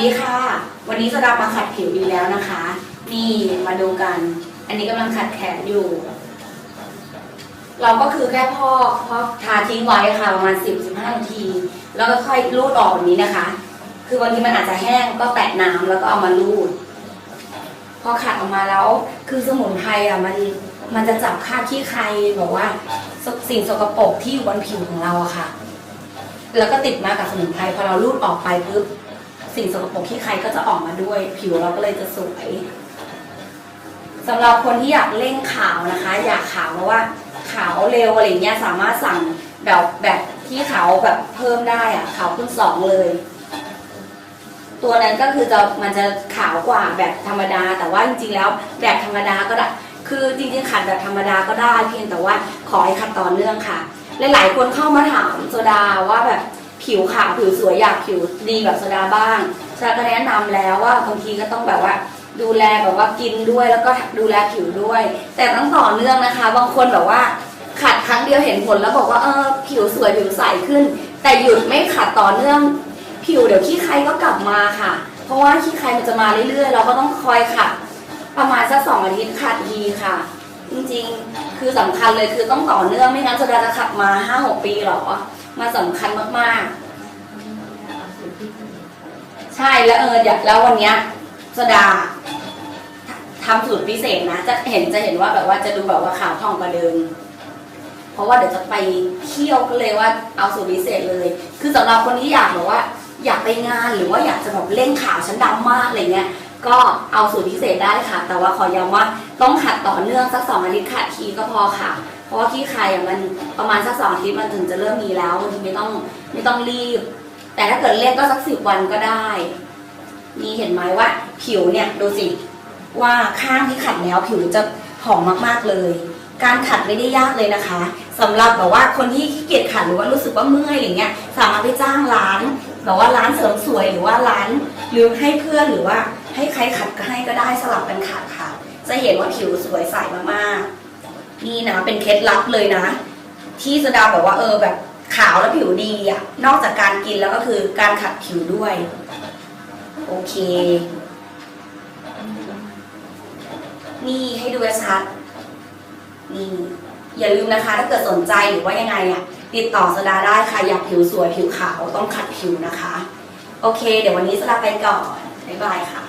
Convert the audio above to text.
ดีค่ะ วันนี้สดามาขัดผิวดีแล้วนะคะ นี่มาดูกัน อันนี้กำลังขัดแขนอยู่ เราก็คือแค่พอกพอกทาทิ้งไว้ค่ะประมาณ10-15นาที แล้วก็ค่อยรูดออกแบบนี้นะคะ คือบางทีมันอาจจะแห้งก็แตะน้ำแล้วก็เอามารูด พอขัดออกมาแล้ว คือสมุนไพรอะมันมันจะจับค่าขี้ใครแบบว่าสสิ่งสกปรกที่อยู่บนผิวของเราอะค่ะ แล้วก็ติดมากับสมุนไพรพอเราลูดออกไปปุ๊บ สิ่งสกปรกที่ใครก็จะออกมาด้วย ผิวเราก็เลยจะสวยสำหรับคนที่อยากเร่งขาวนะคะ อยากขาวเพราะว่าขาวเร็วอะไรเงี้ยสามารถสั่งแบบแบบที่ขาวแบบเพิ่มได้อะขาวขึ้นสองเลย ตัวนั้นก็คือจะมันจะขาวกว่าแบบธรรมดา แต่ว่าจริงๆแล้วแบบธรรมดาก็ได้คือจริงๆขัดแบบธรรมดาก็ได้เพียงแต่ว่าขอให้ขัดต่อเนื่องค่ะ หลายๆคนเข้ามาถามโซดาว่าแบบ ผิวขาวผิวสวยอยากผิวดีแบบโซดาบ้างโซดาก็แนะนำแล้วว่าบางทีก็ต้องแบบว่า ดูแลแบบว่ากินด้วยแล้วก็ดูแลผิวด้วย แต่ต้องต่อเนื่องนะคะ บางคนแบบว่า ขัดครั้งเดียวเห็นผลแล้วบอกว่าเออผิวสวยผิวใสขึ้น แต่หยุดไม่ขัดต่อเนื่อง ผิวเดี๋ยวขี้ใครก็กลับมาค่ะ เพราะว่าขี้ใครมันจะมาเรื่อยๆเราก็ต้องคอยขัดประมาณสักสองอาทิตย์ขัดทีค่ะจริงๆ คือสำคัญเลยคือต้องต่อเนื่องไม่งั้นโซดาจะขัดมาห้าหกปีหรอ มาสำคัญมากๆ ช่แล้วเอออยากแล้ววันเนี้ยโซดาทำสูตรพิเศษนะ จะเห็นจะเห็นว่าแบบว่าจะดูแบบว่าขาวผ่องกว่าเดิม เพราะว่าเดี๋ยวจะไปเที่ยวก็เลยว่าเอาสูตรพิเศษเลย คือสำหรับคนที่อยากแบบว่า อยากไปงานหรือว่าอยากจะแบบเล่นขาวชั้นดำมากอะไรเงี้ยก็เอาสูตรพิเศษได้ค่ะ แต่ว่าขอย้ำว่าต้องขัดต่อเนื่องสักสองอาทิตย์ขัดทีก็พอค่ะ เพราะว่าขี้ใครอะมันประมาณสักสองอาทิตย์มันถึงจะเริ่มมีแล้วบางทีไม่ต้องไม่ต้องรีบ แต่ถ้าเกิดเล่นก็สักสิบวันก็ได้ นี่เห็นไหมว่า ผิวเนี่ยดูสิว่าข้างที่ขัดแล้วผิวจะผ่องมากๆเลย การขัดไม่ได้ยากเลยนะคะสำหรับแบบว่าคนที่ขี้เกียจขัดหรือว่ารู้สึกว่าเมื่อยอย่างเงี้ย สามารถไปจ้างร้านแบบว่าร้านเสริมสวยหรือว่าร้าน หรือให้เพื่อนหรือว่าให้ใครขัดก็ให้ก็ได้สลับกันขัดค่ะ จะเห็นว่าผิวสวยใสมากๆนี่นะเป็นเคล็ดลับเลยนะ ที่สดาแบบว่าเออแบบ ขาวแล้วผิวดีอะ นอกจากการกินแล้วก็คือการขัดผิวด้วย โอเค นี่ให้ดูชัดนี่อย่าลืมนะคะ ถ้าเกิดสนใจหรือว่ายังไงอะติดต่อสดาได้ค่ะอยากผิวสวยผิวขาวต้องขัดผิวนะคะ โอเค เดี๋ยววันนี้สดาไปก่อน บ๊ายบายค่ะ